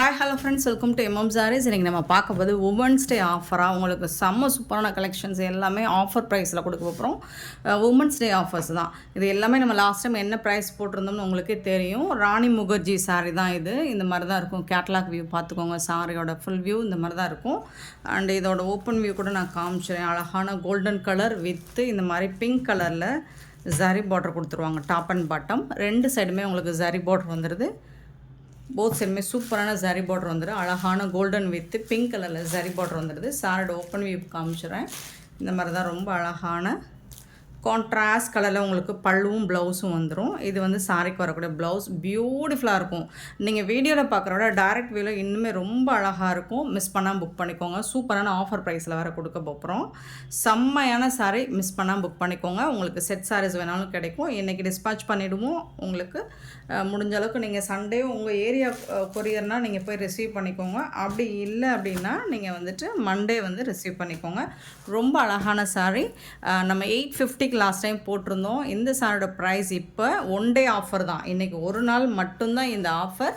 Hi hello friends welcome to MM sarees இன்றைக்கி நம்ம பார்க்க போது உமன்ஸ் டே ஆஃபராக உங்களுக்கு செம்ம சூப்பரான கலெக்ஷன்ஸ் எல்லாமே ஆஃபர் ப்ரைஸில் கொடுக்க போகிறோம் உமன்ஸ் டே ஆஃபர்ஸ் தான். இது எல்லாமே நம்ம லாஸ்ட் டைம் என்ன ப்ரைஸ் போட்டிருந்தோம்னு உங்களுக்கே தெரியும். ராணி முகர்ஜி சாரீ தான் இது. இந்த மாதிரி தான் இருக்கும். கேட்லாக் வியூ பார்த்துக்கோங்க. சாரியோட ஃபுல் வியூ இந்த மாதிரி தான் இருக்கும். அண்ட் இதோட ஓப்பன் வியூ கூட நான் காமிச்சிடுறேன் அழகான கோல்டன் கலர் வித்து இந்த மாதிரி பிங்க் கலரில் ஜரி பார்டர் கொடுத்துருவாங்க. டாப் அண்ட் பாட்டம் ரெண்டு சைடுமே உங்களுக்கு ஜரி பார்டர் வந்துடுது போத் சைடுமே சூப்பரான ஜரி பார்டர் வந்துடும் அழகான கோல்டன் வித்து பிங்க் கலரில் ஜரி பார்டர் வந்துடுது சாரோட ஓப்பன் வியூ காமிச்சிடுறேன் இந்த மாதிரி தான் ரொம்ப அழகான கான்ட்ராஸ்ட் கலரில் உங்களுக்கு பல்லுவும் ப்ளவுஸும் வந்துடும் இது வந்து சாரிக்கு வரக்கூடிய ப்ளவுஸ் பியூட்டிஃபுல்லாக இருக்கும். நீங்கள் வீடியோவில் பார்க்குறோட டைரக்ட் வியூவில் இன்னுமே ரொம்ப அழகாக இருக்கும். மிஸ் பண்ணால் புக் பண்ணிக்கோங்க. சூப்பரான ஆஃபர் ப்ரைஸில் வேறு கொடுக்க போகிறோம் செம்மையான சாரி மிஸ் பண்ணால் புக் பண்ணிக்கோங்க. உங்களுக்கு செட் சாரீஸ் வேணாலும் கிடைக்கும். இன்றைக்கி டிஸ்பேச் பண்ணிவிடுவோம் உங்களுக்கு முடிஞ்ச அளவுக்கு நீங்கள் சண்டே உங்கள் ஏரியா கொரியர்னால் நீங்கள் போய் ரிசீவ் பண்ணிக்கோங்க. அப்படி இல்லை அப்படின்னா நீங்கள் வந்துட்டு மண்டே வந்து ரிசீவ் பண்ணிக்கோங்க. ரொம்ப அழகான சாரீ நம்ம எயிட் இன்றைக்கி லாஸ்ட் டைம் போட்டிருந்தோம். இந்த சாரோட ப்ரைஸ் இப்போ ஒன் டே ஆஃபர் தான். இன்றைக்கி ஒரு நாள் மட்டும்தான் இந்த ஆஃபர்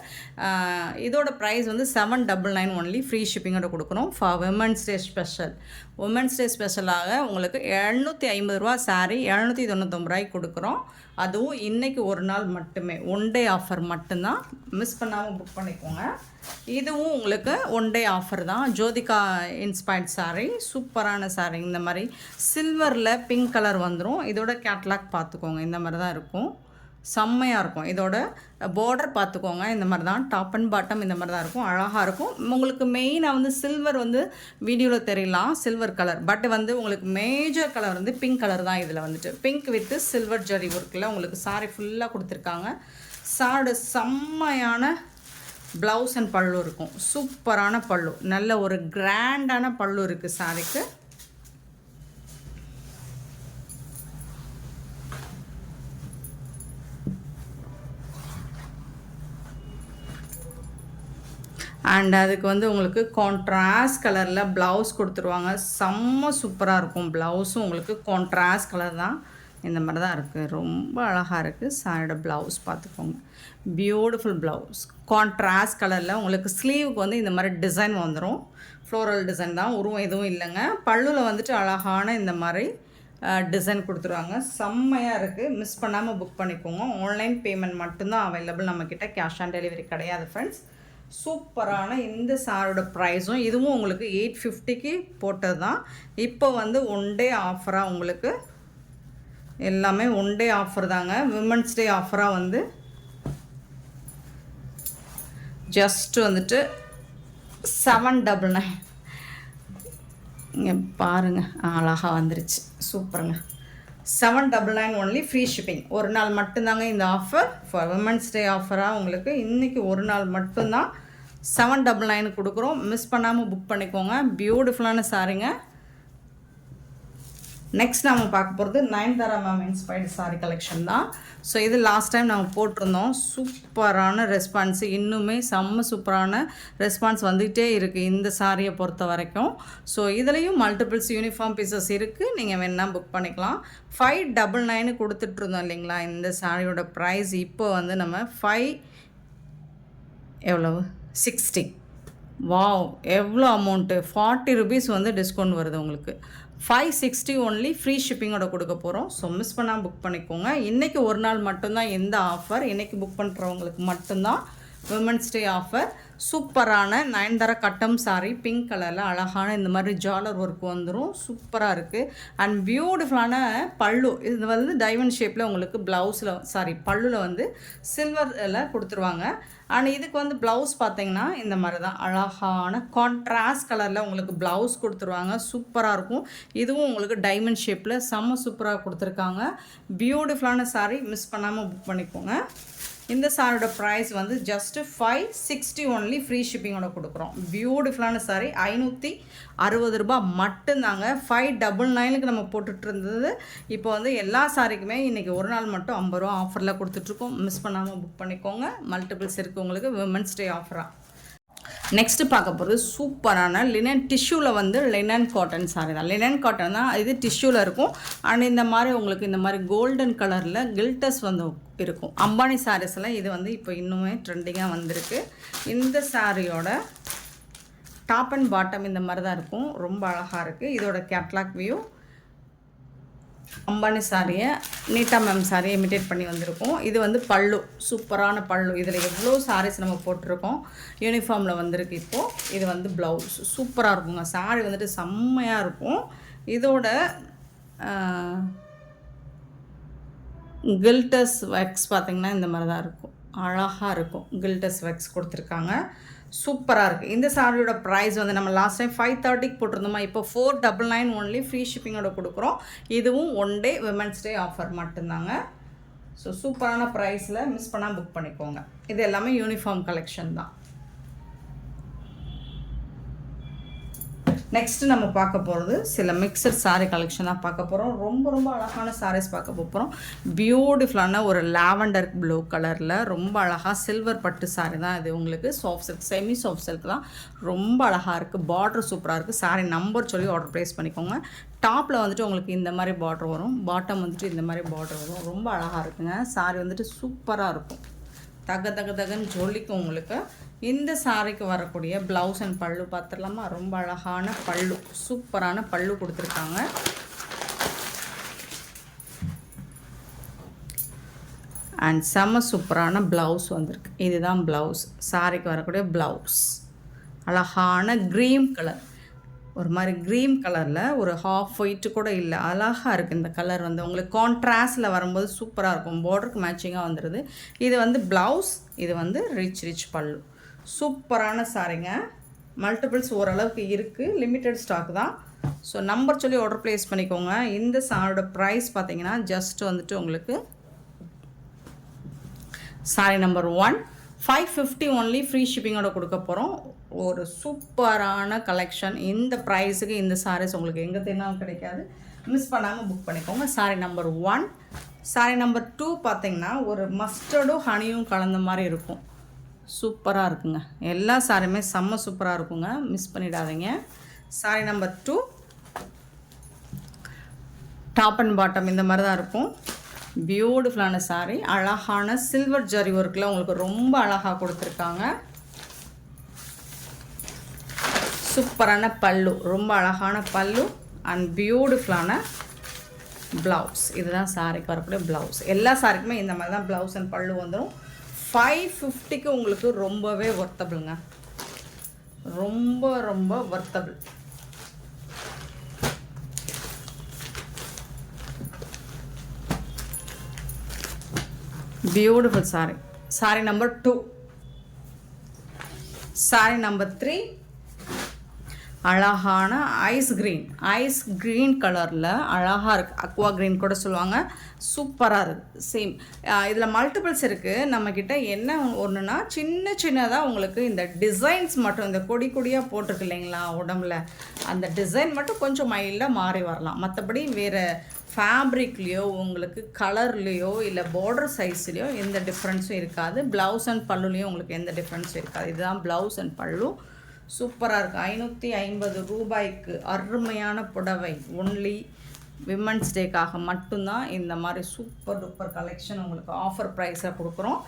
இதோட ப்ரைஸ் வந்து seven double nine only free ஷிப்பிங்கோட கொடுக்குறோம் for women's day special women's day ஸ்பெஷலாக உங்களுக்கு எழுநூற்றி ஐம்பது ரூபா சாரீ எழுநூற்றி தொண்ணூத்தொம்பது ரூபாய்க்கு கொடுக்குறோம். அதுவும் இன்றைக்கி ஒரு நாள் மட்டுமே. ஒன் டே ஆஃபர் மட்டும்தான். மிஸ் பண்ணாமல் புக் பண்ணிக்கோங்க. இதுவும் உங்களுக்கு ஒன் டே ஆஃபர் தான். ஜோதிகா இன்ஸ்பயர்ட் saree சூப்பரான சாரீ இந்த மாதிரி சில்வரில் பிங்க் கலர் வந்துடும் இதோட கேட்லாக் பார்த்துக்கோங்க. இந்த மாதிரி தான் இருக்கும். செம்மையாக இருக்கும். இதோட பார்டர் பார்த்துக்கோங்க. இந்த மாதிரி தான். டாப் அண்ட் பாட்டம் இந்த மாதிரி தான் இருக்கும். அழகாக இருக்கும். உங்களுக்கு மெயினாக வந்து சில்வர் வந்து வீடியோவில் தெரியலாம். சில்வர் கலர் பட் வந்து உங்களுக்கு மேஜர் கலர் வந்து பிங்க் கலர் தான் இதில் வந்துட்டு. பிங்க் வித்து சில்வர் ஜரி ஒர்க்கில் உங்களுக்கு சாரி ஃபுல்லாக கொடுத்துருக்காங்க. சாரோட செம்மையான ப்ளவுஸ் அண்ட் பல்லு இருக்கும். சூப்பரான பல்லு. நல்ல ஒரு கிராண்டான பல்லு இருக்குது சாரிக்கு. அண்ட் அதுக்கு வந்து உங்களுக்கு கான்ட்ராஸ்ட் கலரில் ப்ளவுஸ் கொடுத்துருவாங்க. செம்ம சூப்பராக இருக்கும் ப்ளவுஸும் உங்களுக்கு கான்ட்ராஸ்ட் கலர் தான். இந்த மாதிரி தான் இருக்குது ரொம்ப அழகாக இருக்குது சாரியோட ப்ளவுஸ் பார்த்துக்கோங்க. பியூட்டிஃபுல் ப்ளவுஸ் கான்ட்ராஸ்ட் கலரில் உங்களுக்கு ஸ்லீவுக்கு வந்து இந்த மாதிரி டிசைன் வந்துடும் ஃப்ளோரல் டிசைன் தான். உருவம் எதுவும் இல்லைங்க. பல்லுவில் வந்துட்டு அழகான இந்த மாதிரி டிசைன் கொடுத்துருவாங்க. செம்மையாக இருக்குது மிஸ் பண்ணாமல் புக் பண்ணிக்கோங்க. ஆன்லைன் பேமெண்ட் மட்டும்தான் அவைலபிள் நம்மக்கிட்ட கேஷ் ஆன் டெலிவரி கிடையாது ஃப்ரெண்ட்ஸ் சூப்பரான இந்த சாரோட ப்ரைஸும் இதுவும் உங்களுக்கு எயிட் ஃபிஃப்டிக்கு போட்டது தான். இப்போ வந்து ஒன் டே ஆஃபராக உங்களுக்கு எல்லாமே ஒன் டே ஆஃபர் தாங்க. விமன்ஸ் டே ஆஃபராக வந்து ஜஸ்ட் வந்துட்டு செவன் டபுள் நைன் இங்கே பாருங்கள் அழகாக வந்துருச்சு. சூப்பருங்க. Seven double nine only free shipping ஒரு நாள் மட்டும்தாங்க இந்த ஆஃபர் ஃபார் விமன்ஸ் டே ஆஃபராக உங்களுக்கு இன்றைக்கி ஒரு நாள் மட்டும்தான் செவன் டபுள் நைன் கொடுக்குறோம். மிஸ் பண்ணாமல் புக் பண்ணிக்கோங்க. பியூட்டிஃபுல்லான சாரீங்க நெக்ஸ்ட் நம்ம பார்க்க போகிறது Nayanthara ma'am inspired sari collection தான். ஸோ இது லாஸ்ட் டைம் நம்ம போட்டிருந்தோம். சூப்பரான ரெஸ்பான்ஸ் இன்னுமே செம்ம சூப்பரான ரெஸ்பான்ஸ் வந்துகிட்டே இருக்குது இந்த சாரியை பொறுத்த வரைக்கும். ஸோ இதுலேயும் மல்டிபிள்ஸ் யூனிஃபார்ம் பீசஸ் இருக்குது நீங்கள் வேணால் புக் பண்ணிக்கலாம். ஃபைவ் டபுள் நைனு கொடுத்துட்ருந்தோம் இல்லைங்களா? இந்த சாரியோட ப்ரைஸ் இப்போ வந்து நம்ம ஃபைவ் எவ்வளவு? சிக்ஸ்டி வாவ் எவ்வளோ அமௌண்ட்டு ஃபார்ட்டி ருபீஸ் வந்து டிஸ்கவுண்ட் வருது உங்களுக்கு. ஃபைவ் சிக்ஸ்டி ஒன்லி ஃப்ரீ ஷிப்பிங்கோட கொடுக்க போகிறோம் ஸோ மிஸ் பண்ணால் புக் பண்ணிக்கோங்க. இன்றைக்கி ஒரு நாள் மட்டும்தான் எந்த ஆஃபர் இன்றைக்கி புக் பண்ணுறவங்களுக்கு மட்டும்தான் விமன்ஸ் டே ஆஃபர் சூப்பரான நயன்தாரா கட்டம் சாரி பிங்க் கலரில் அழகான இந்த மாதிரி ஜாலர் ஒர்க் வந்துடும் சூப்பராக இருக்குது அண்ட் பியூட்டிஃபுல்லான பல்லு. இது வந்து டைமண்ட் ஷேப்பில் உங்களுக்கு ப்ளவுஸில் சாரி பல்லுவில் வந்து சில்வரில் கொடுத்துருவாங்க. ஆனால் இதுக்கு வந்து ப்ளவுஸ் பார்த்தீங்கன்னா இந்த மாதிரி தான் அழகான கான்ட்ராஸ்ட் கலரில் உங்களுக்கு ப்ளவுஸ் கொடுத்துருவாங்க. சூப்பராக இருக்கும். இதுவும் உங்களுக்கு டைமண்ட் ஷேப்பில் செம்ம சூப்பராக கொடுத்துருக்காங்க. பியூட்டிஃபுல்லான சாரி மிஸ் பண்ணாமல் புக் பண்ணிக்கோங்க. இந்த சாரோட ப்ரைஸ் வந்து just five sixty only free ஷிப்பிங்கோட கொடுக்குறோம். பியூட்டிஃபுல்லான சாரி ஐநூற்றி அறுபது ரூபாய் மட்டும்தாங்க. ஃபைவ் டபுள் நைனுக்கு நம்ம போட்டுட்டு இருந்தது இப்போ வந்து எல்லா சாரிக்குமே இன்றைக்கி ஒரு நாள் மட்டும் ஐம்பது ரூபா ஆஃபரில் கொடுத்துட்ருக்கோம். மிஸ் பண்ணாமல் புக் பண்ணிக்கோங்க. மல்டிபிள்ஸ் இருக்குது உங்களுக்கு விமன்ஸ் டே ஆஃபராக நெக்ஸ்ட்டு பார்க்க போகிறது சூப்பரான லினன் டிஷ்யூவில் வந்து லினன் காட்டன் சாரி தான். லினன் காட்டன் தான் இது டிஷ்யூவில் இருக்கும். அண்ட் இந்த மாதிரி உங்களுக்கு இந்த மாதிரி கோல்டன் கலரில் கில்டஸ் வந்து இருக்கும். அம்பானி சாரீஸில் இது வந்து இப்போ இன்னுமே ட்ரெண்டிங்காக வந்திருக்கு. இந்த சாரியோட டாப் அண்ட் பாட்டம் இந்த மாதிரி தான் இருக்கும். ரொம்ப அழகாக இருக்குது இதோட கேட்லாக் வியூ அம்பானி சாரியை நீட்டா மேம் சாரியை இமிட்டேட் பண்ணி வந்திருக்கோம். இது வந்து பல்லு சூப்பரான பல்லு. இதில் எவ்வளோ சாரீஸ் நம்ம போட்டிருக்கோம். யூனிஃபார்மில் வந்திருக்கு இப்போது இது வந்து ப்ளவுஸ் சூப்பராக இருக்குங்க. சாரி வந்துட்டு செம்மையாக இருக்கும். இதோட கில்டஸ் வெக்ஸ் பார்த்திங்கன்னா இந்த மாதிரி தான் இருக்கும். அழகாக இருக்கும். கில்டஸ் வெக்ஸ் கொடுத்துருக்காங்க. சூப்பராக இருக்குது இந்த சாரியோட ப்ரைஸ் வந்து நம்ம லாஸ்ட் டைம் ஃபைவ் தேர்ட்டிக்கு போட்டிருந்தோமா இப்போ four double nine only free ஷிப்பிங்கோட கொடுக்குறோம். இதுவும் one day women's day offer மட்டும்தாங்க. ஸோ சூப்பரான ப்ரைஸில் மிஸ் பண்ணால் புக் பண்ணிக்கோங்க. இது எல்லாமே யூனிஃபார்ம் கலெக்ஷன் தான். நெக்ஸ்ட்டு நம்ம பார்க்க போகிறது சில மிக்சர் சாரீ கலெக்ஷனாக பார்க்க போகிறோம் ரொம்ப ரொம்ப அழகான சாரீஸ் பார்க்க போகிறோம் பியூட்டிஃபுல்லான ஒரு லாவெண்டர் ப்ளூ கலரில் ரொம்ப அழகாக சில்வர் பட்டு சாரீ தான் இது உங்களுக்கு. Soft silk semi soft silk தான். ரொம்ப அழகாக இருக்குது பார்டர் சூப்பராக இருக்குது சாரீ நம்பர் சொல்லி ஆர்டர் ப்ளேஸ் பண்ணிக்கோங்க. டாப்பில் வந்துட்டு உங்களுக்கு இந்த மாதிரி பார்டர் வரும். பாட்டம் வந்துட்டு இந்த மாதிரி பார்டர் வரும். ரொம்ப அழகாக இருக்குங்க. சாரீ வந்துட்டு சூப்பராக இருக்கும். தக தக தகன்னு ஜொலிக்கும் உங்களுக்கு. இந்த சாரிக்கு வரக்கூடிய ப்ளவுஸ் அண்ட் பல்லு பார்த்துடலாமா ரொம்ப அழகான பல்லு சூப்பரான பல்லு கொடுத்துருக்காங்க. அண்ட் செம்ம சூப்பரான ப்ளவுஸ் வந்திருக்கு. இதுதான் ப்ளவுஸ் சாரிக்கு வரக்கூடிய ப்ளவுஸ் அழகான க்ரீம் கலர் ஒரு மாதிரி க்ரீம் கலரில் ஒரு ஹாஃப் ஒயிட்டு கூட இல்லை அழகாக இருக்குது இந்த கலர் வந்து. உங்களுக்கு கான்ட்ராஸ்டில் வரும்போது சூப்பராக இருக்கும். பார்டருக்கு மேட்சிங்காக வந்துடுது இது வந்து ப்ளவுஸ் இது வந்து ரிச் ரிச் பல்லு. சூப்பரான சாரிங்க மல்டிபிள்ஸ் ஓரளவுக்கு இருக்குது லிமிட்டட் ஸ்டாக் தான். ஸோ நம்பர் சொல்லி ஆர்டர் ப்ளேஸ் பண்ணிக்கோங்க. இந்த சாரோட ப்ரைஸ் பார்த்தீங்கன்னா ஜஸ்ட் வந்துட்டு உங்களுக்கு sari number one five fifty only free ஷிப்பிங்கோட கொடுக்க போகிறோம் ஒரு சூப்பரான கலெக்ஷன் இந்த ப்ரைஸுக்கு இந்த சாரீஸ் உங்களுக்கு எங்கே தேனாலும் கிடைக்காது. மிஸ் பண்ணாமல் புக் பண்ணிக்கோங்க. Sari number one sari number two பார்த்தீங்கன்னா ஒரு மஸ்டர்டும் ஹனியும் கலந்த மாதிரி இருக்கும். சூப்பராக இருக்குங்க. எல்லா சாரியுமே செம்ம சூப்பராக இருக்குங்க. மிஸ் பண்ணிடாதீங்க. Sari number two top and bottom இந்த மாதிரி தான் இருக்கும். பியூட்டிஃபுல்லான சாரீ அழகான சில்வர் ஜரி ஒர்க்கில் உங்களுக்கு ரொம்ப அழகாக கொடுத்துருக்காங்க. சூப்பரான பல்லு ரொம்ப அழகான பல்லு அண்ட் பியூட்டிஃபுல்லான ப்ளவுஸ் இதுதான் சாரிக்கு வரக்கூடிய ப்ளவுஸ் எல்லா சாரிக்குமே இந்த மாதிரி தான் ப்ளவுஸ் அண்ட் பல்லு வந்துடும் ஃபைவ் ஃபிஃப்டிக்கு உங்களுக்கு ரொம்பவே ஒர்த்தபிளுங்க ரொம்ப ரொம்ப worthable beautiful sari sari number two sari number three அழகான ஐஸ் க்ரீன் ஐஸ் க்ரீன் கலரில் அழகாக இருக்குது அக்வா க்ரீன் கூட சொல்லுவாங்க. சூப்பராக இருக்குது சேம் இதில் மல்டிபிள்ஸ் இருக்குது நம்மக்கிட்ட என்ன ஒன்றுனா சின்ன சின்னதாக உங்களுக்கு இந்த டிசைன்ஸ் மட்டும் இந்த கொடி கொடியாக போட்டிருக்கு இல்லைங்களா உடம்புல. அந்த டிசைன் மட்டும் கொஞ்சம் மைல்டாக மாறி வரலாம். மற்றபடி வேறு ஃபேப்ரிக்லேயோ உங்களுக்கு கலர்லேயோ இல்லை பார்டர் சைஸ்லேயோ எந்த டிஃப்ரென்ஸும் இருக்காது. ப்ளவுஸ் அண்ட் பல்லுலேயும் உங்களுக்கு எந்த டிஃப்ரென்ஸும் இருக்காது. இதுதான் ப்ளவுஸ் அண்ட் பல்லு. சூப்பராக இருக்குது ஐநூற்றி ஐம்பது ரூபாய்க்கு அருமையான புடவை. ஒன்லி விமன்ஸ் டேக்காக மட்டும்தான் இந்த மாதிரி சூப்பர் டூப்பர் கலெக்ஷன் உங்களுக்கு ஆஃபர் ப்ரைஸாக கொடுக்குறோம்.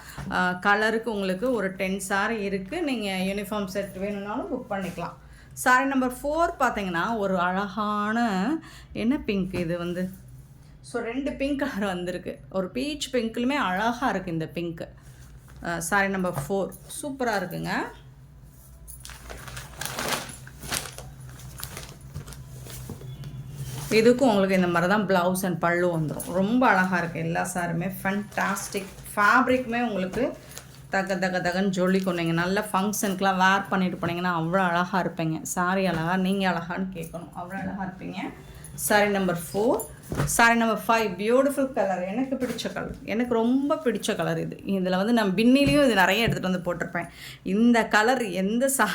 கலருக்கு உங்களுக்கு ஒரு டென் சாரி இருக்குது நீங்கள் யூனிஃபார்ம் செட் வேணும்னாலும் புக் பண்ணிக்கலாம். சாரி நம்பர் ஃபோர் பார்த்தீங்கன்னா ஒரு அழகான என்ன பிங்க் இது வந்து? ஸோ ரெண்டு பிங்க் கலர் வந்திருக்கு. ஒரு பீச் பிங்க்லுமே அழகாக இருக்குது இந்த பிங்க்கு சாரி நம்பர் ஃபோர் சூப்பராக இருக்குங்க. இதுக்கும் உங்களுக்கு இந்த மாதிரி தான் ப்ளவுஸ் அண்ட் பல்லு வந்துடும் ரொம்ப அழகாக இருக்குது எல்லா சாருமே ஃபண்டாஸ்டிக் ஃபேப்ரிக்குமே உங்களுக்கு தக தக தகன்னு சொல்லி நீங்கள் நல்ல ஃபங்க்ஷனுக்குலாம் வேர் பண்ணிட்டு போனீங்கன்னா அவ்வளோ அழகாக இருப்பீங்க. சாரி அழகாக நீங்கள் அழகான்னு கேட்கணும். அவ்வளோ அழகாக இருப்பீங்க. Sari number four sari number five beautiful colour எனக்கு பிடிச்ச கலர் எனக்கு ரொம்ப பிடிச்ச கலர் இது. இதில் வந்து நான் பின்னிலையும் இது நிறைய எடுத்துகிட்டு வந்து போட்டிருப்பேன். இந்த கலர் எந்த சா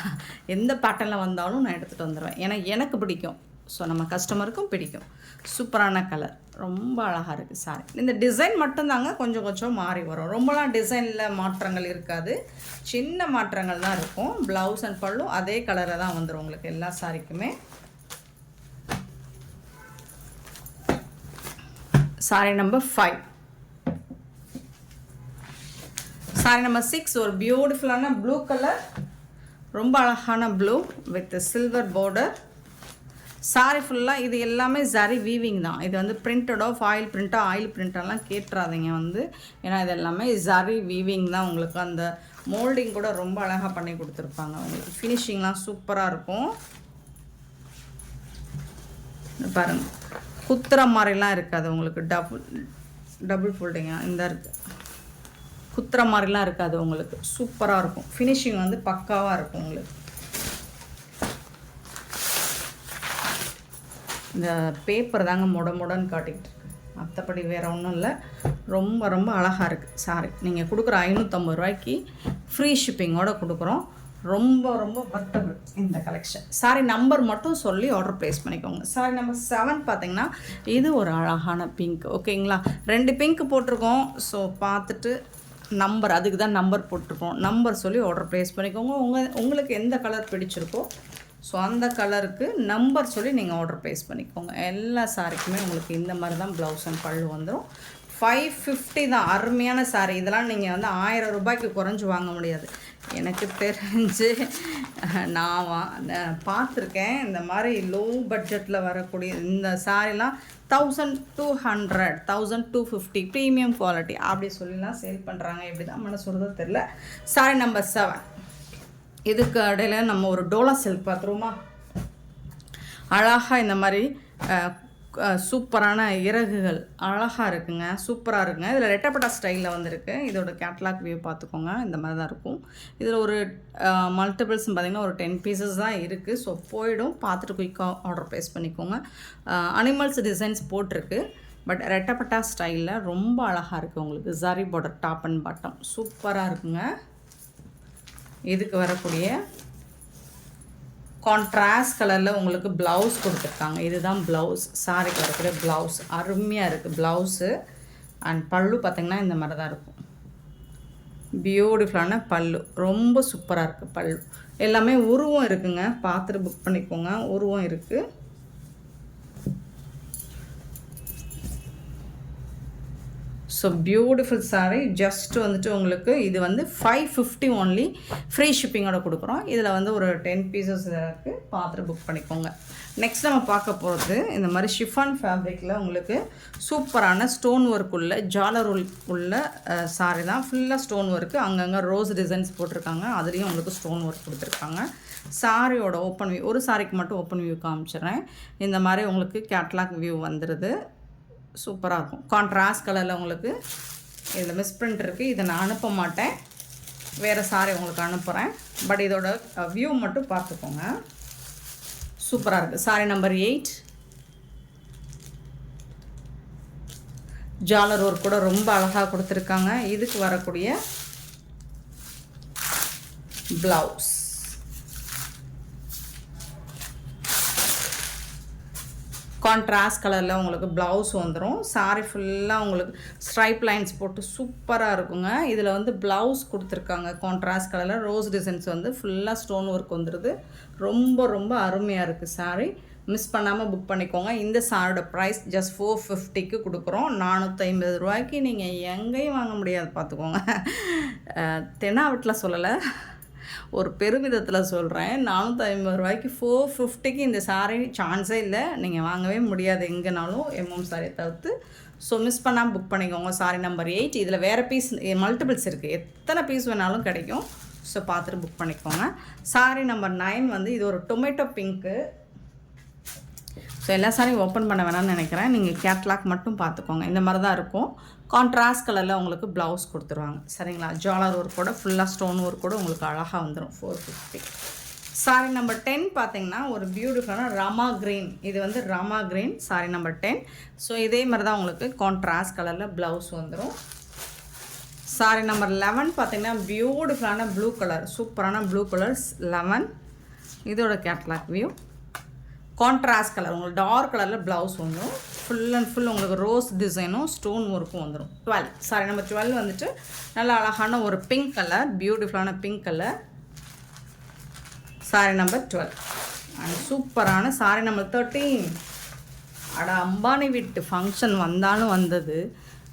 எந்த பேட்டர்னில் வந்தாலும் நான் எடுத்துகிட்டு வந்துடுவேன் ஏன்னா எனக்கு பிடிக்கும். ஸோ நம்ம கஸ்டமருக்கும் பிடிக்கும். சூப்பரான கலர் ரொம்ப அழகாக இருக்குது சாரி இந்த டிசைன் மட்டும்தாங்க கொஞ்சம் கொஞ்சம் மாறி வரும். ரொம்பலாம் டிசைனில் மாற்றங்கள் இருக்காது. சின்ன மாற்றங்கள் தான் இருக்கும். ப்ளவுஸ் அண்ட் பல்லு அதே கலரில் தான் வந்துடும் உங்களுக்கு எல்லா சாரிக்குமே sari number five sari number six ஒரு பியூட்டிஃபுல்லான ப்ளூ கலர் ரொம்ப அழகான blue with silver border sari ஃபுல்லாக இது எல்லாமே சரி வீவிங் தான். இது வந்து பிரிண்டடோ ஃபாயில் பிரிண்டோ ஆயில் பிரிண்டெல்லாம் கேட்டுறாதீங்க வந்து. ஏன்னா இது எல்லாமே ஜரி வீவிங் தான். உங்களுக்கு அந்த மோல்டிங் கூட ரொம்ப அழகாக பண்ணி கொடுத்துருப்பாங்க. உங்களுக்கு ஃபினிஷிங்லாம் சூப்பராக இருக்கும். பாருங்கள் பாருங்க. குத்துற மாதிரிலாம் இருக்காது. உங்களுக்கு டபுள் டபுள் ஃபோல்டிங்காக இந்த இருக்குது குத்துற மாதிரிலாம் இருக்காது உங்களுக்கு. சூப்பராக இருக்கும். ஃபினிஷிங் வந்து பக்காவாக இருக்கும் உங்களுக்கு. இந்த பேப்பர் தாங்க முட முடன்னு காட்டிக்கிட்டு இருக்கு. மற்றபடி வேறு ஒன்றும் இல்லை. ரொம்ப ரொம்ப அழகாக இருக்குது சாரி நீங்கள் கொடுக்குற ஐநூற்றம்பது ரூபாய்க்கு ஃப்ரீ ஷிப்பிங்கோட கொடுக்குறோம். ரொம்ப ரொம்ப வர்த்தபிள் இந்த கலெக்ஷன் சாரி நம்பர் மட்டும் சொல்லி ஆர்டர் ப்ளேஸ் பண்ணிக்கோங்க. சாரி நம்பர் செவன் பார்த்தீங்கன்னா இது ஒரு அழகான பிங்க் ஓகேங்களா ரெண்டு பிங்க் போட்டிருக்கோம். ஸோ பார்த்துட்டு நம்பர் அதுக்கு தான் நம்பர் போட்டிருக்கோம். நம்பர் சொல்லி ஆர்டர் ப்ளேஸ் பண்ணிக்கோங்க. உங்கள் உங்களுக்கு எந்த கலர் பிடிச்சிருக்கோ ஸோ அந்த கலருக்கு நம்பர் சொல்லி நீங்கள் ஆர்டர் ப்ளேஸ் பண்ணிக்கோங்க. எல்லா சாரிக்குமே உங்களுக்கு இந்த மாதிரி தான் ப்ளவுஸ் அண்ட் பல்லு வந்துடும் ஃபைவ் ஃபிஃப்டி தான். அருமையான சாரி இதெல்லாம் நீங்கள் வந்து ஆயிரம் ரூபாய்க்கு குறைஞ்சி வாங்க முடியாது. எனக்கு தெரிஞ்சு நான் வா பார்த்துருக்கேன். இந்த மாதிரி லோ பட்ஜெட்டில் வரக்கூடிய இந்த சாரிலாம் thousand two hundred thousand two fifty premium quality அப்படி சொல்லிலாம் சேல் பண்ணுறாங்க எப்படி தான் மனசு சொல்கிறது தெரில சாரி நம்பர் செவன் இதுக்கு இடையில நம்ம ஒரு டோலா சில்க் பார்த்துருவோமா? அழகாக இந்த மாதிரி சூப்பரான இறகுகள் அழகாக இருக்குங்க சூப்பராக இருக்குங்க. இதில் ரெட்டப்பட்டா ஸ்டைலில் வந்திருக்கு. இதோட கேட்லாக் வியூ பார்த்துக்கோங்க. இந்த மாதிரி தான் இருக்கும். இதில் ஒரு மல்டிபிள்ஸ் பார்த்திங்கன்னா ஒரு டென் பீசஸ் தான் இருக்குது ஸோ போயிடும். பார்த்துட்டு குயிக்காக ஆர்டர் ப்ளேஸ் பண்ணிக்கோங்க. அனிமல்ஸ் டிசைன்ஸ் போட்டிருக்கு. பட் ரெட்டப்பட்டா ஸ்டைலில் ரொம்ப அழகாக இருக்குது உங்களுக்கு. Zari border top and bottom சூப்பராக இருக்குங்க. இதுக்கு வரக்கூடிய கான்ட்ராஸ்ட் கலரில் உங்களுக்கு ப்ளவுஸ் கொடுத்துருக்காங்க. இதுதான் ப்ளவுஸ் சாரிக்கு வரக்கூடிய ப்ளவுஸ் அருமையாக இருக்குது ப்ளவுஸு அண்ட் பல்லு பார்த்திங்கன்னா இந்த மாதிரி தான் இருக்கும் பியூட்டிஃபுல்லான பல்லு. ரொம்ப சூப்பராக இருக்குது பல்லு. எல்லாமே உருவம் இருக்குங்க. பார்த்துட்டு புக் பண்ணிக்கோங்க. உருவம் இருக்குது ஸோ பியூட்டிஃபுல் saree. ஜஸ்ட் வந்துட்டு உங்களுக்கு இது வந்து ஃபைவ் ஃபிஃப்டி ஒன்லி ஃப்ரீ ஷிப்பிங்கோட கொடுக்குறோம். இதில் வந்து ஒரு டென் பீசஸ் இருக்குது பார்த்துட்டு புக் பண்ணிக்கோங்க. நெக்ஸ்ட் நம்ம பார்க்க போகிறது இந்த மாதிரி ஷிஃபான் ஃபேப்ரிக்கில் உங்களுக்கு சூப்பரான ஸ்டோன் ஒர்க் உள்ள ஜாலர் உள்ள சாரி தான். ஃபுல்லாக ஸ்டோன் ஒர்க்கு அங்கங்கே ரோஸ் டிசைன்ஸ் போட்டிருக்காங்க. அதுலேயும் உங்களுக்கு ஸ்டோன் ஒர்க் கொடுத்துருக்காங்க. சாரியோட ஓப்பன் வியூ ஒரு சாரிக்கு மட்டும் ஓப்பன் வியூ காமிச்சிடுறேன். இந்த மாதிரி உங்களுக்கு கேட்லாக் வியூ வந்துடுது சூப்பராக இருக்கும் கான்ட்ராஸ்ட் கலரில் உங்களுக்கு இதில் மிஸ் பிரிண்ட் இருக்குது இதை நான் அனுப்ப மாட்டேன். வேறு சாரி உங்களுக்கு அனுப்புகிறேன் பட் இதோட வியூ மட்டும் பார்த்துக்கோங்க. சூப்பராக இருக்குது சாரி நம்பர் எயிட் ஜாலர் ஒர்க் கூட ரொம்ப அழகாக கொடுத்துருக்காங்க. இதுக்கு வரக்கூடிய ப்ளவுஸ் கான்ட்ராஸ்ட் கலரில் உங்களுக்கு ப்ளவுஸ் வந்துடும் சாரி ஃபுல்லாக உங்களுக்கு ஸ்ட்ரைப் லைன்ஸ் போட்டு சூப்பராக இருக்குங்க. இதில் வந்து ப்ளவுஸ் கொடுத்துருக்காங்க கான்ட்ராஸ்ட் கலரில் ரோஸ் டிசைன்ஸ் வந்து ஃபுல்லாக ஸ்டோன் ஒர்க் வந்துடுது ரொம்ப ரொம்ப அருமையாக இருக்குது சாரி மிஸ் பண்ணாமல் புக் பண்ணிக்கோங்க. இந்த சாரோட ப்ரைஸ் ஜஸ்ட் ஃபோர் ஃபிஃப்டிக்கு கொடுக்குறோம். நானூற்றி ஐம்பது ரூபாய்க்கு நீங்கள் எங்கேயும் வாங்க முடியாது பார்த்துக்கோங்க தென்னாவட்டில் சொல்லலை. ஒரு பெருமிதத்தில் சொல்கிறேன் நானூற்றி ஐம்பது ரூபாய்க்கு ஃபோர் ஃபிஃப்டிக்கு இந்த சாரீ சான்ஸே இல்லை. நீங்கள் வாங்கவே முடியாது எங்கேனாலும் எம்எம் சாரியை தவிர்த்து. ஸோ மிஸ் பண்ணாமல் புக் பண்ணிக்கோங்க. சாரி நம்பர் எயிட் இதில் வேறு பீஸ் மல்டிபிள்ஸ் இருக்குது எத்தனை பீஸ் வேணாலும் கிடைக்கும். ஸோ பார்த்துட்டு புக் பண்ணிக்கோங்க. சாரி நம்பர் நைன் வந்து இது ஒரு டொமேட்டோ பிங்க்கு ஸோ எல்லா சாரியும் ஓப்பன் பண்ண வேணாம்னு நினைக்கிறேன். நீங்கள் கேட்லாக் மட்டும் பார்த்துக்கோங்க. இந்த மாதிரி தான் இருக்கும். கான்ட்ராஸ்ட் கலரில் உங்களுக்கு ப்ளவுஸ் கொடுத்துருவாங்க. சரிங்களா? ஜாலர் ஒர்க் கூட ஃபுல்லாக ஸ்டோன் ஒர்க் கூட உங்களுக்கு அழகாக வந்துடும் four fifty sari number ten பார்த்தீங்கன்னா ஒரு பியூட்டிஃபுல்லான ரமா கிரீன் இது வந்து Rama green sari number ten so இதே மாதிரி தான் உங்களுக்கு கான்ட்ராஸ்ட் கலரில் ப்ளவுஸ் வந்துடும் சாரி நம்பர் லெவன் பார்த்தீங்கன்னா பியூட்டிஃபுல்லான ப்ளூ கலர் சூப்பரான ப்ளூ கலர்ஸ் லெவன் இதோட கேட்லாக் வியூ கான்ட்ராஸ்ட் கலர் உங்களுக்கு டார்க் கலரில் ப்ளவுஸ் வந்துடும் ஃபுல் அண்ட் ஃபுல் உங்களுக்கு ரோஸ் டிசைனும் ஸ்டோன் ஒர்க்கும் வந்துடும் டுவெல் சாரி நம்பர் டுவெல் வந்துட்டு நல்ல அழகான ஒரு பிங்க் கலர் பியூட்டிஃபுல்லான pink colour sari number twelve and சூப்பரான சாரி நம்பர் தேர்ட்டீன் அட அம்பானி வீட்டு ஃபங்க்ஷன் வந்தாலும் வந்தது.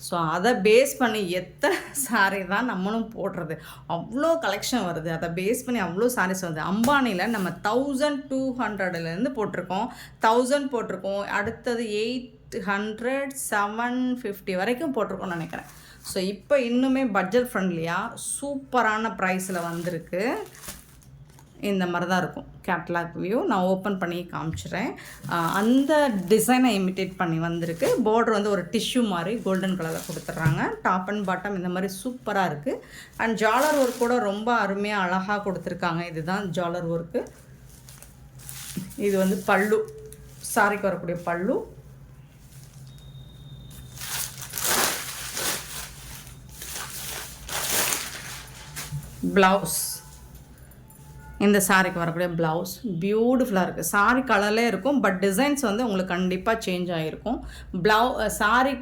ஸோ அதை பேஸ் பண்ணி எத்தனை சாரீ தான் நம்மளும் போடுறது? அவ்வளோ கலெக்ஷன் வருது. அதை பேஸ் பண்ணி அவ்வளோ சாரீஸ் வருது. அம்பானியில் நம்ம தௌசண்ட் டூ ஹண்ட்ரட்லேருந்து போட்டிருக்கோம். தௌசண்ட் போட்டிருக்கோம். அடுத்தது எயிட் ஹண்ட்ரட் செவன் ஃபிஃப்டி வரைக்கும் போட்டிருக்கோம்னு நினைக்கிறேன். ஸோ இப்போ இன்னுமே பட்ஜெட் ஃப்ரெண்ட்லியாக சூப்பரான ப்ரைஸில் வந்திருக்கு. இந்த மாதிரி தான் இருக்கும். கேட்லாக் வியூ நான் ஓப்பன் பண்ணி காமிச்சிடுறேன். அந்த டிசைனை இமிட்டேட் பண்ணி வந்திருக்கு. பார்டர் வந்து ஒரு டிஷ்யூ மாதிரி கோல்டன் கலரில் கொடுத்துட்றாங்க. டாப் அண்ட் பாட்டம் இந்த மாதிரி சூப்பராக இருக்குது அண்ட் ஜாலர் ஒர்க் கூட ரொம்ப அருமையாக அழகாக கொடுத்துருக்காங்க. இதுதான் ஜாலர் ஒர்க்கு இது வந்து பல்லு. சாரிக்கு வரக்கூடிய பல்லு. ப்ளவுஸ் இந்த சாரிக்கு வரக்கூடிய ப்ளவுஸ் பியூட்டிஃபுல்லாக இருக்குது சாரி கலர்லே இருக்கும் பட் டிசைன்ஸ் வந்து உங்களுக்கு கண்டிப்பாக சேஞ்ச் ஆகிருக்கும் ப்ளவு சாரி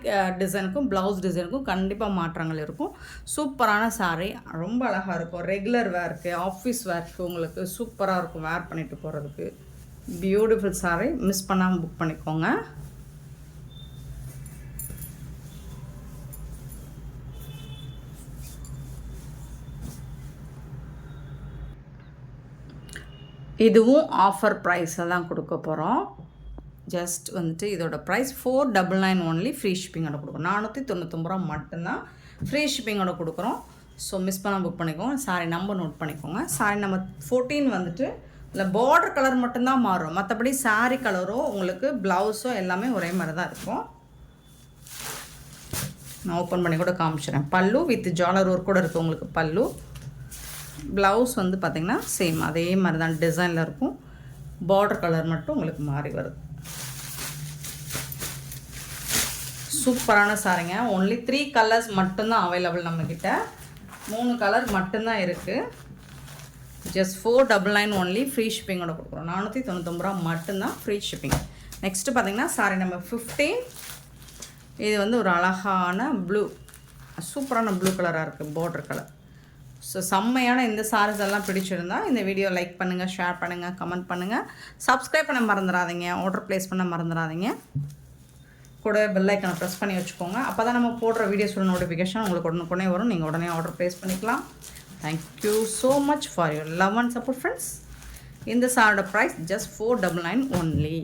டிசைனுக்கும் ப்ளவுஸ் டிசைனுக்கும் கண்டிப்பாக மாற்றங்கள் இருக்கும். சூப்பரான சாரி ரொம்ப அழகாக இருக்கும். ரெகுலர் வேர்க்கு ஆஃபீஸ் வேர்க்கு உங்களுக்கு சூப்பராக இருக்கும் வேர் பண்ணிட்டு போகிறதுக்கு பியூட்டிஃபுல் சாரி மிஸ் பண்ணாமல் புக் பண்ணிக்கோங்க. இதுவும் ஆஃபர் ப்ரைஸில் தான் கொடுக்க போகிறோம் ஜஸ்ட் வந்துட்டு இதோட price four double nine only free ஷிப்பிங்கோட கொடுக்குறோம் நானூற்றி தொண்ணூத்தொம்பது ரூபா மட்டும்தான் ஃப்ரீ ஷிப்பிங்கோட கொடுக்குறோம். ஸோ மிஸ் பண்ணால் புக் பண்ணிக்கோங்க. சாரி நம்பர் நோட் பண்ணிக்கோங்க. சாரி நம்பர் ஃபோர்டீன் வந்துட்டு இல்லை பார்டர் கலர் மட்டும்தான் மாறும். மற்றபடி சாரி கலரோ உங்களுக்கு ப்ளவுஸோ எல்லாமே ஒரே மாதிரி தான் இருக்கும். நான் ஓப்பன் பண்ணி கூட காமிச்சிடுறேன். பல்லு வித் ஜாலர் ஒர்க் கூட இருக்குது உங்களுக்கு பல்லு. ப்ளவுஸ் வந்து பார்த்திங்கன்னா சேம் அதே மாதிரி தான் டிசைனில் இருக்கும். பார்டர் கலர் மட்டும் உங்களுக்கு மாறி வருது சூப்பரான சாரிங்க ஒன்லி த்ரீ கலர்ஸ் மட்டும்தான் அவைலபிள் நம்மக்கிட்ட மூணு கலர் மட்டும்தான் இருக்குது just four double nine only free ஷிப்பிங்கோட கொடுக்குறோம். நானூற்றி தொண்ணூத்தொம்பது ரூபா மட்டும்தான் ஃப்ரீ ஷிப்பிங் நெக்ஸ்ட்டு பார்த்தீங்கன்னா சாரி நம்பர் ஃபிஃப்டீன் இது வந்து ஒரு அழகான ப்ளூ சூப்பரான ப்ளூ கலராக இருக்குது பார்டர் கலர் ஸோ செம்மையான இந்த சாரீஸ் எல்லாம் பிடிச்சிருந்தா இந்த வீடியோ லைக் பண்ணுங்கள் ஷேர் பண்ணுங்கள் கமெண்ட் பண்ணுங்கள் சப்ஸ்கிரைப் பண்ண மறந்துடாதீங்க ஆர்டர் ப்ளேஸ் பண்ண மறந்துடாதீங்க கூட பெல் ஐக்கனை ப்ரெஸ் பண்ணி வச்சுக்கோங்க. அப்போ தான் நம்ம போடுற வீடியோஸோட நோட்டிஃபிகேஷன் உங்களுக்கு உடனுக்குடனே வரும். நீங்கள் உடனே ஆர்டர் ப்ளேஸ் பண்ணிக்கலாம். Thank you so much for your love and support friends இந்த சாரோட price just four double nine only